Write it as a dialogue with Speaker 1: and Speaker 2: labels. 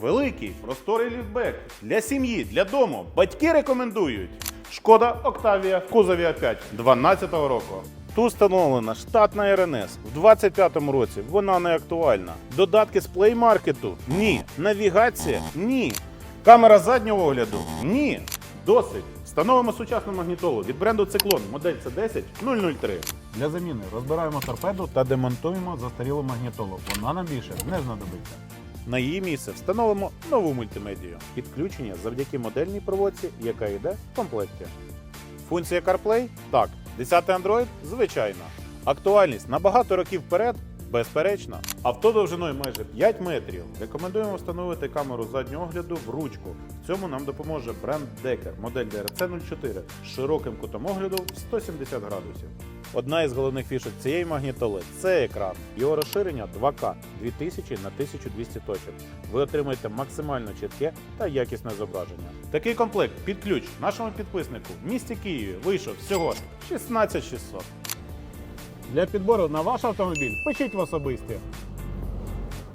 Speaker 1: Великий, просторий ліфтбек для сім'ї, для дому. Батьки рекомендують. Шкода Октавія в кузові А5 12 го року. Тут встановлена штатна РНС. В 25-му році вона не актуальна. Додатки з Market? Ні. Навігація? Ні. Камера заднього огляду? Ні. Досить. Встановимо сучасну магнітолу від бренду Циклон модель C10 003. Для заміни розбираємо торпеду та демонтуємо застарілу магнітолу. Вона нам більше не знадобиться. На її місце встановимо нову мультимедію. Підключення завдяки модельній проводці, яка йде в комплекті. Функція CarPlay? Так. 10 Android? Звичайно. Актуальність на багато років вперед? Безперечно. Авто довжиною майже 5 метрів. Рекомендуємо встановити камеру заднього огляду в ручку. В цьому нам допоможе бренд Decker, модель DRC 04 з широким кутом огляду в 170 градусів. Одна із головних фішок цієї магнітоли це екран. Його розширення 2К 2000 на 1200 точок. Ви отримаєте максимально чітке та якісне зображення. Такий комплект під ключ нашому підписнику в місті Києві вийшов всього 16600. Для підбору на ваш автомобіль пишіть в особисті.